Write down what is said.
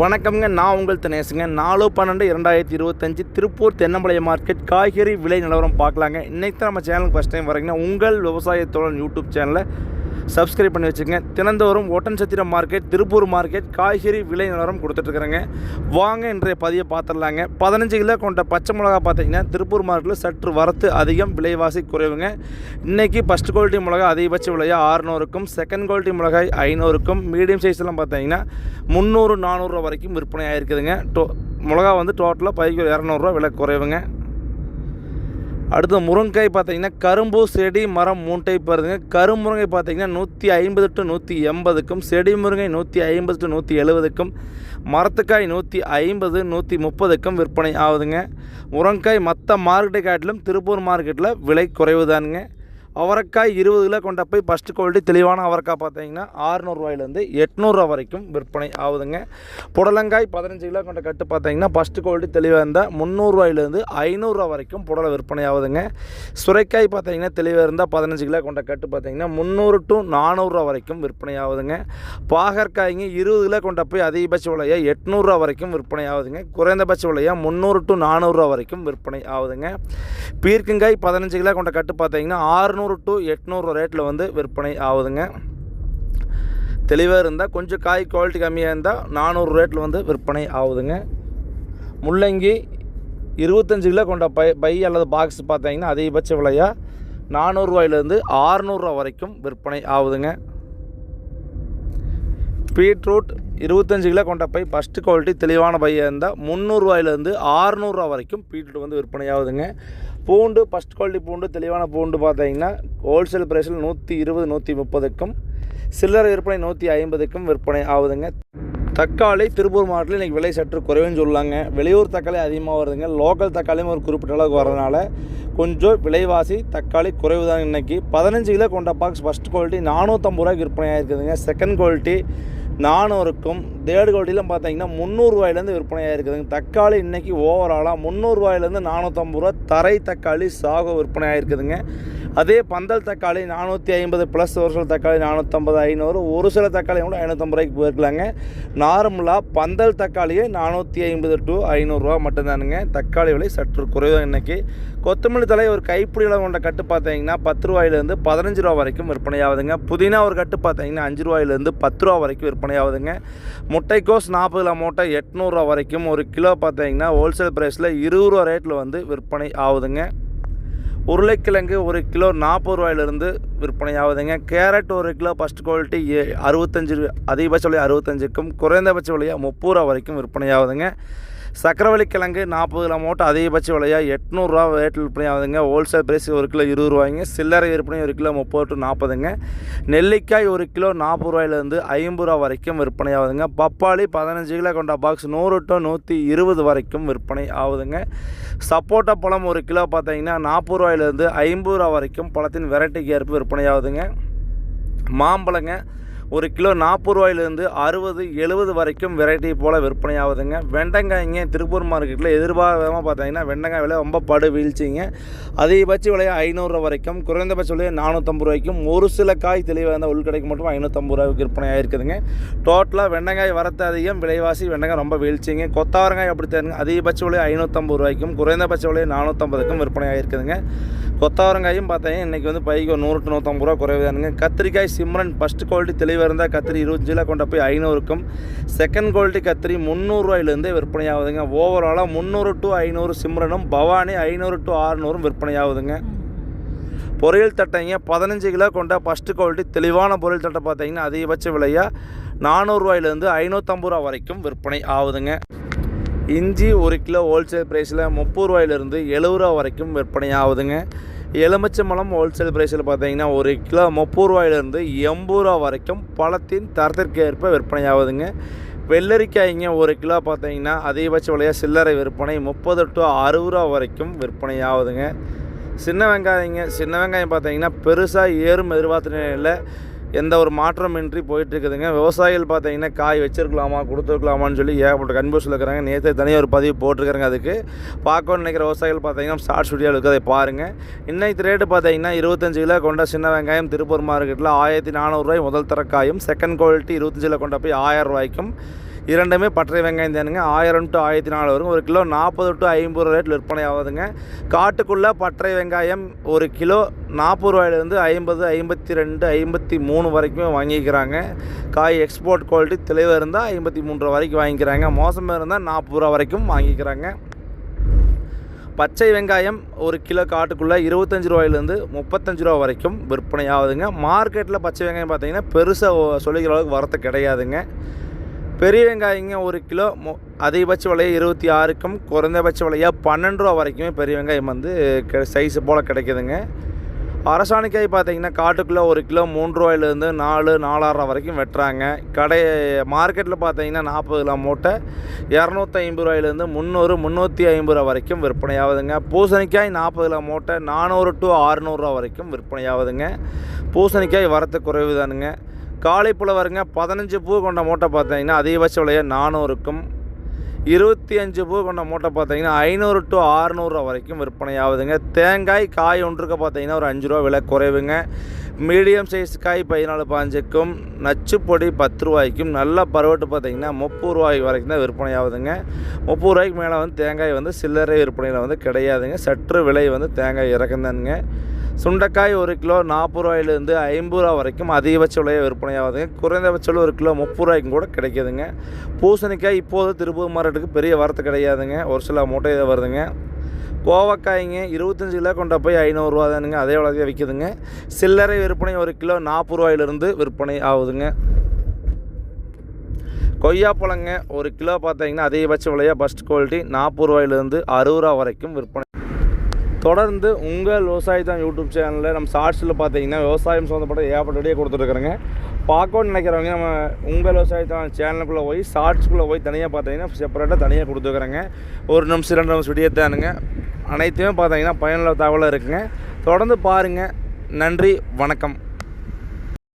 வணக்கம்ங்க. நான் உங்கள் தினேசுங்க நாலு பன்னெண்டு இரண்டாயிரத்தி இருபத்தஞ்சி திருப்பூர் தென்னம்பாளையம் மார்க்கெட் காய்கறி விலை நிலவரம் பார்க்கலாங்க. இன்றைக்கு தான் நம்ம சேனலுக்கு ஃபஸ்ட் டைம் வரீங்கன்னா உங்கள் விவசாயத்தோட யூடியூப் சேனலை சப்ஸ்கிரைப் பண்ணி வச்சுக்கங்க. தினந்தோறும் Oddanchatram market Tiruppur market காய்கறி விலை நிலவரம் கொடுத்துட்ருக்குறேங்க. வாங்க இன்றைய பதிவை பார்த்துடலாங்க. பதினஞ்சு கிலோ கொண்ட பச்சை மிளகா பார்த்தீங்கன்னா திருப்பூர் மார்க்கெட்டில் சற்று வரத்து அதிகம் விலைவாசி குறைவுங்க. இன்றைக்கி ஃபஸ்ட் குவாலிட்டி மிளகா அதிகபட்ச விலையாக ஆறுநூறுக்கும் செகண்ட் குவாலிட்டி மிளகாய் ஐநூறுக்கும் மீடியம் சைஸ்லாம் பார்த்தீங்கன்னா முந்நூறு நானூறுரூவா வரைக்கும் விற்பனை ஆகிருக்குதுங்க டோ மிளகா வந்து டோட்டலாக பதிக்கு இரநூறுவா விலை குறைவுங்க. அடுத்து முருங்கைக்காய் பார்த்தீங்கன்னா கரும்பு செடி மரம் மூணு டைப் வருதுங்க கருமுருங்கை பார்த்தீங்கன்னா நூற்றி ஐம்பது டு நூற்றி எண்பதுக்கும் செடி முருங்கை நூற்றி ஐம்பது டு நூற்றி எழுபதுக்கும் மரத்துக்காய் நூற்றி ஐம்பது நூற்றி முப்பதுக்கும் விற்பனை ஆகுதுங்க. முருங்கைக்காய் மற்ற மார்க்கெட்டை காட்டிலும் திருப்பூர் மார்க்கெட்டில் விலை குறைவுதானுங்க. அவரைக்காய் இருபது கிலோ கொண்ட போய் ஃபஸ்ட்டு குவாலிட்டி தெளிவான அவரைக்காய் பார்த்தீங்கன்னா ஆறுநூறுவாயிலேருந்து எட்நூறுரூவா வரைக்கும் விற்பனை ஆகுதுங்க. புடலங்காய் பதினஞ்சு கிலோ கொண்ட கட்டு பார்த்தீங்கன்னா ஃபஸ்ட்டு குவாலிட்டி தெளிவாக இருந்தால் முந்நூறுரூவாயிலேருந்து ஐநூறுரூவா வரைக்கும் புடலை விற்பனை ஆகுதுங்க. சுரைக்காய் பார்த்தீங்கன்னா தெளிவாக இருந்தால் பதினஞ்சு கிலோ கொண்ட கட்டு பார்த்தீங்கன்னா முந்நூறு டு நானூறுரூவா வரைக்கும் விற்பனை ஆகுதுங்க. பாகற்காய்ங்க இருபது கிலோ கொண்ட போய் அதிகபட்ச விலையாக எட்நூறுரூவா வரைக்கும் விற்பனை ஆகுதுங்க. குறைந்தபட்ச விலையாக முந்நூறு டு நானூறுரூவா வரைக்கும் விற்பனை ஆகுதுங்க. பீர்க்கங்காய் பதினஞ்சு கிலோ கொண்ட கட்டு பார்த்தீங்கன்னா ஆறுநூறு டு எட்நூறு ரேட்டில் வந்து விற்பனை ஆகுதுங்க. தெளிவாக இருந்தால் கொஞ்சம் காய் குவாலிட்டி கம்மியாக இருந்தால் நானூறு ரேட்டில் வந்து விற்பனை ஆகுதுங்க. முள்ளங்கி இருபத்தஞ்சு கிலோ கொண்ட பை பை அல்லது பாக்ஸ் பார்த்தீங்கன்னா அதிகபட்ச விலையாக நானூறுரூவாயிலேருந்து ஆறுநூறுவா வரைக்கும் விற்பனை ஆகுதுங்க. பீட்ரூட் இருபத்தஞ்சு கிலோ கொண்ட பை ஃபஸ்ட்டு குவாலிட்டி தெளிவான பையாக இருந்தால் முந்நூறுரூவாயிலேருந்து ஆறுநூறுவா வரைக்கும் பீட்ரூட் வந்து விற்பனையாகுதுங்க. பூண்டு ஃபஸ்ட் குவாலிட்டி பூண்டு தெளிவான பூண்டு பார்த்தீங்கன்னா ஹோல்சேல் ப்ரைஸில் நூற்றி இருபது நூற்றி முப்பதுக்கும் சில்லறை விற்பனை நூற்றி ஐம்பதுக்கும் விற்பனை ஆகுதுங்க. தக்காளி திருப்பூர் மாவட்டத்தில் இன்றைக்கி விலை சற்று குறைவுன்னு சொல்லலாங்க. வெளியூர் தக்காளி அதிகமாக வருதுங்க. லோக்கல் தக்காளியும் ஒரு குறிப்பிட்ட அளவுக்கு வரதுனால கொஞ்சம் விலைவாசி தக்காளி குறைவு தான் இன்றைக்கி பதினஞ்சு கிலோ கொண்ட பாக்ஸ் ஃபஸ்ட் குவாலிட்டி நானூற்றம்பது ரூபாய்க்கு விற்பனை ஆகிருக்குதுங்க செகண்ட் குவாலிட்டி நானூறுக்கும் தேர்டு குவாலிட்டிலாம் பார்த்தீங்கன்னா முந்நூறுரூவாயிலேருந்து விற்பனை ஆகிருக்குதுங்க தக்காளி இன்றைக்கி ஓவராலாக முந்நூறுரூவாயிலேருந்து நானூற்றம்பது ரூபா தரை தக்காளி சாகோ விற்பனை ஆகிருக்குதுங்க அதே பந்தல் தக்காளி நானூற்றி ஐம்பது ப்ளஸ் ஒரு சில தக்காளி நானூற்றம்பது ஐநூறு. ஒரு சில தக்காளி கூட ஐநூற்றம்பது ரூபாய்க்கு போயிருக்கலாங்க. நார்மலாக பந்தல் தக்காளியே நானூற்றி ஐம்பது டு ஐநூறுரூவா மட்டும்தானுங்க. தக்காளி விலை சற்று குறைவாக இன்றைக்கி கொத்தமல்லி தலை ஒரு கைப்பிடி அளவு கொண்ட கட்டு பார்த்தீங்கன்னா பத்து ரூபாயிலேருந்து பதினஞ்சு ரூபா வரைக்கும் விற்பனை ஆகுதுங்க புதினா ஒரு கட்டு பார்த்தீங்கன்னா அஞ்சு ரூபாயிலேருந்து பத்து ரூபா வரைக்கும் விற்பனை ஆகுதுங்க முட்டைக்கோஸ் நாற்பது கிலோ மூட்டை எட்நூறுரூவா வரைக்கும் ஒரு கிலோ பார்த்தீங்கன்னா ஹோல்சேல் ப்ரைஸில் இருபது ரூபா ரேட்டில் வந்து விற்பனை ஆகுதுங்க. உருளைக்கிழங்கு ஒரு கிலோ நாற்பது ரூபாயிலிருந்து விற்பனை ஆகுதுங்க கேரட் ஒரு கிலோ ஃபஸ்ட் குவாலிட்டி அறுபத்தஞ்சு அதிகபட்ச விலை அறுபத்தஞ்சுக்கும் குறைந்தபட்ச விலையாக முப்பது ரூபா வரைக்கும் விற்பனை ஆகுதுங்க சக்கரவள்ளி கிழங்கு நாற்பது கிலோ மூட்டை அதிகபட்ச விலையாக எட்நூறுரூவா ரேட்டில் விற்பனை ஆகுதுங்க. ஹோல்சேல் பிரைஸ் ஒரு கிலோ இருபது ரூபாய்ங்க. சில்லறை விற்பனை ஒரு கிலோ முப்பது டு நாற்பதுங்க. நெல்லிக்காய் ஒரு கிலோ நாற்பது ரூபாயிலேருந்து ஐம்பது ரூபா வரைக்கும் விற்பனை ஆகுதுங்க. பப்பாளி பதினஞ்சு கிலோ கொண்ட பாக்ஸ் நூறு டு நூற்றி இருபது வரைக்கும் விற்பனை ஆகுதுங்க. சப்போட்டா பழம் ஒரு கிலோ பார்த்தீங்கன்னா நாற்பது ரூபாயிலேருந்து ஐம்பது ரூபா வரைக்கும் பழத்தின் வெரைட்டிக்கு ஏற்ப விற்பனை ஆகுதுங்க. மாம்பழங்க ஒரு கிலோ நாற்பது ரூபாயிலேருந்து அறுபது எழுபது வரைக்கும் வெரைட்டி போல் விற்பனை ஆகுதுங்க வெண்டைங்காய்ங்க திருப்பூர் மார்க்கெட்டில் எதிர்பார்க்காம பார்த்தீங்கன்னா வெண்டைக்காய் விலை ரொம்ப படு வீழ்ச்சிங்க. அதிகபட்ச விலையை ஐநூறுரூவா வரைக்கும் குறைந்தபட்ச விலையை நானூற்றம்பது ரூபாய்க்கும் ஒரு சில காய் தெளிவாக இருந்தால் உள்கடைக்கு மட்டும் ஐநூற்றம்பது ரூபாய்க்கு விற்பனை ஆகிருக்குதுங்க டோட்டலாக வெண்டைக்காய் வரத்து அதிகம் விலைவாசி வெண்டைக்காய் ரொம்ப வீழ்ச்சிங்க. கொத்தவரங்காய் அப்படி தருங்க அதிகபட்ச விலை ஐநூற்றம்பது ரூபாய்க்கும் குறைந்தபட்ச விலை நானூற்றம்பதுக்கும் விற்பனை ஆகிருக்குதுங்க கொத்தவரங்காயும் பார்த்தீங்கன்னா இன்றைக்கி வந்து பைக்கு ஒரு நூறு நூற்றம்பது ரூபா குறைவுதானுங்க கத்திரிக்காய் சிம்ரன் ஃபஸ்ட் குவாலிட்டி தெளிவாக இருந்தால் கத்திரி இருபத்தஞ்சு கிலோ கொண்ட போய் ஐநூறுக்கும். செகண்ட் குவாலிட்டி கத்திரி முந்நூறுரூவாயிலேருந்தே விற்பனை ஆகுதுங்க ஓவராலாக முந்நூறு டு ஐநூறு சிம்ரனும் பவானி ஐநூறு டு ஆறுநூறும் விற்பனை ஆகுதுங்க பொரியல் தட்டைங்க பதினஞ்சு கிலோ கொண்ட ஃபஸ்ட்டு குவாலிட்டி தெளிவான பொரியல் தட்டை பார்த்தீங்கன்னா அதிகபட்ச விலையாக நானூறுரூவாயிலேருந்து ஐநூற்றம்பது ரூபா வரைக்கும் விற்பனை ஆகுதுங்க. இஞ்சி ஒரு கிலோ ஹோல்சேல் ப்ரைஸில் முப்பது ரூபாயிலிருந்து எழுபது ரூபா வரைக்கும் விற்பனை ஆகுதுங்க எலுமிச்சம்பழம் ஹோல்சேல் ப்ரைஸில் பார்த்தீங்கன்னா ஒரு கிலோ முப்பது ரூபாயிலிருந்து எண்பது ரூபா வரைக்கும் பழத்தின் தரத்திற்கு ஏற்ப விற்பனை ஆகுதுங்க வெள்ளரிக்காய்ங்க ஒரு கிலோ பார்த்தீங்கன்னா அதிகபட்ச விலையாக சில்லறை விற்பனை முப்பது டு அறுபது ரூபா வரைக்கும் விற்பனை ஆகுதுங்க சின்ன வெங்காயங்க சின்ன வெங்காயம் பார்த்தீங்கன்னா பெருசாக ஏறும் எதிர்பார்த்த நிலையில் எந்த ஒரு மாற்றமின்றி போயிட்டு இருக்குதுங்க விவசாயிகள் பார்த்தீங்கன்னா காய் வச்சிருக்கலாமா கொடுத்துருக்கலாமான்னு சொல்லி ஏகப்பட்ட கன்ஃபியூஸில் இருக்கிறாங்க. நேற்று தனியாக ஒரு பதிவு போட்டிருக்காங்க அதுக்கு. பார்க்கணும்னு நினைக்கிற விவசாயிகள் பார்த்தீங்கன்னா ஷார்ட் ஸ்டுடியோவில் இருக்குது அதை பாருங்கள் இன்னைக்கு ரேட்டு பார்த்தீங்கன்னா இருபத்தஞ்சு கிலோ கொண்ட சின்ன வெங்காயம் திருப்பூர் மார்க்கெட்டில் ஆயிரத்தி நானூறுரூவாய் முதல் தர காயும். செகண்ட் குவாலிட்டி இருபத்தஞ்சு கிலோ கொண்ட போய் ஆயிரம் ரூபாய்க்கும் இரண்டுமே பற்றை வெங்காயம் தானுங்க. ஆயிரம் டு ஆயிரத்தி நாலு வரும். ஒரு கிலோ நாற்பது டு ஐம்பது ரூபா ரேட்டில் விற்பனை ஆகுதுங்க. காட்டுக்குள்ளே பற்றை வெங்காயம் ஒரு கிலோ நாற்பது ரூபாயிலேருந்து ஐம்பது ஐம்பத்தி ரெண்டு ஐம்பத்தி மூணு வரைக்குமே வாங்கிக்கிறாங்க. காய் எக்ஸ்போர்ட் குவாலிட்டி தெளிவாக இருந்தால் ஐம்பத்தி மூணு ரூபா வரைக்கும் வாங்கிக்கிறாங்க. மோசமாக இருந்தால் நாற்பது ரூபா வரைக்கும் வாங்கிக்கிறாங்க. பச்சை வெங்காயம் ஒரு கிலோ காட்டுக்குள்ளே இருபத்தஞ்சி ரூபாயிலேருந்து முப்பத்தஞ்சு ரூபா வரைக்கும் விற்பனை ஆகுதுங்க. மார்க்கெட்டில் பச்சை வெங்காயம் பார்த்தீங்கன்னா பெருசாக சொல்லிக்கிற அளவுக்கு வரத்து கிடையாதுங்க. பெரிய வெங்காயங்க ஒரு கிலோ மொ அதிகபட்ச விலையை இருபத்தி ஆறுக்கும் குறைந்தபட்ச விலையாக பன்னெண்டு ரூபா வரைக்குமே பெரிய வெங்காயம் வந்து சைஸு போல் கிடைக்குதுங்க. அரசாணிக்காய் பார்த்தீங்கன்னா காட்டுக்குள்ளே ஒரு கிலோ மூன்று ரூபாயிலேருந்து நாலு நாலாயிரம் வரைக்கும் வெட்டுறாங்க. கடை மார்க்கெட்டில் பார்த்தீங்கன்னா நாற்பது கிலோ மூட்டை இரநூத்தி ஐம்பது ரூபாயிலேருந்து முந்நூறு முந்நூற்றி ஐம்பது ரூபா வரைக்கும் விற்பனை ஆகுதுங்க பூசணிக்காய் நாற்பது கிலோ மூட்டை நானூறு டு அறுநூறுவா வரைக்கும் விற்பனையாகுதுங்க. பூசணிக்காய் வரத்து குறைவு தானுங்க காலைப்புலவருங்க பதினஞ்சு பூ கொண்ட மூட்டை பார்த்தீங்கன்னா அதிகபட்ச விலையை நானூறுக்கும் இருபத்தி அஞ்சு பூ கொண்ட மூட்டை பார்த்தீங்கன்னா ஐநூறு டு ஆறுநூறுவா வரைக்கும் விற்பனை ஆகுதுங்க தேங்காய் காய் ஒன்றுக்கு பார்த்தீங்கன்னா ஒரு அஞ்சு ரூபா விலை குறைவுங்க. மீடியம் சைஸ் காய் பதினாலு பாஞ்சுக்கும் நச்சுப்பொடி பத்து ரூபாய்க்கும் நல்ல பருவட்டு பார்த்தீங்கன்னா முப்பது ரூபாய் வரைக்கும் தான் விற்பனை ஆகுதுங்க முப்பது ரூபாய்க்கு மேலே வந்து தேங்காய் வந்து சில்லறை விற்பனையில் வந்து கிடையாதுங்க. சற்று விலை வந்து தேங்காய் இறக்குந்தானுங்க சுண்டைக்காய் ஒரு கிலோ நாற்பது ரூபாயிலேருந்து ஐம்பது ரூபா வரைக்கும் அதிகபட்ச விலையை விற்பனை ஆகுதுங்க குறைந்தபட்ச விலை ஒரு கிலோ முப்பது ரூபாய்க்கும் கூட கிடைக்குதுங்க. பூசணிக்காய் இப்போது திருப்பூர் மார்க்கெட்டுக்கு பெரிய வரத்து கிடையாதுங்க. ஒரு சில மூட்டை இதை வருதுங்க. கோவக்காய்ங்க இருபத்தஞ்சி கிலோ கொண்ட போய் ஐநூறுரூவா தானுங்க. அதே விலையே விற்கிதுங்க சில்லறை விற்பனை ஒரு கிலோ நாற்பது ரூபாயிலிருந்து விற்பனை ஆகுதுங்க. கொய்யாப்பழங்க ஒரு கிலோ பார்த்தீங்கன்னா அதிகபட்ச விலையாக ஃபஸ்ட் குவாலிட்டி நாற்பது ரூபாயிலிருந்து அறுபது ரூபா வரைக்கும் விற்பனை தொடர்ந்து உங்கள் விவசாயத்தான் யூடியூப் சேனலில் நம்ம ஷார்ட்ஸில் பார்த்தீங்கன்னா விவசாயம் சம்மந்தப்பட்ட ஏகப்பட்டபடியே கொடுத்துருக்குறேங்க பார்க்கணும்னு நினைக்கிறவங்க நம்ம உங்கள் விவசாயத்தான் சேனலுக்குள்ளே போய் ஷார்ட்ஸ்குள்ளே போய் தனியாக பார்த்தீங்கன்னா செப்பரேட்டாக தனியாக கொடுத்துருக்குறேங்க ஒரு நிமிஷம் ரெண்டு நிமிஷம் வீடியோ தானுங்க. அனைத்தையும் பார்த்தீங்கன்னா பயனுள்ள தகவலாக இருக்குங்க. தொடர்ந்து பாருங்கள் நன்றி வணக்கம்.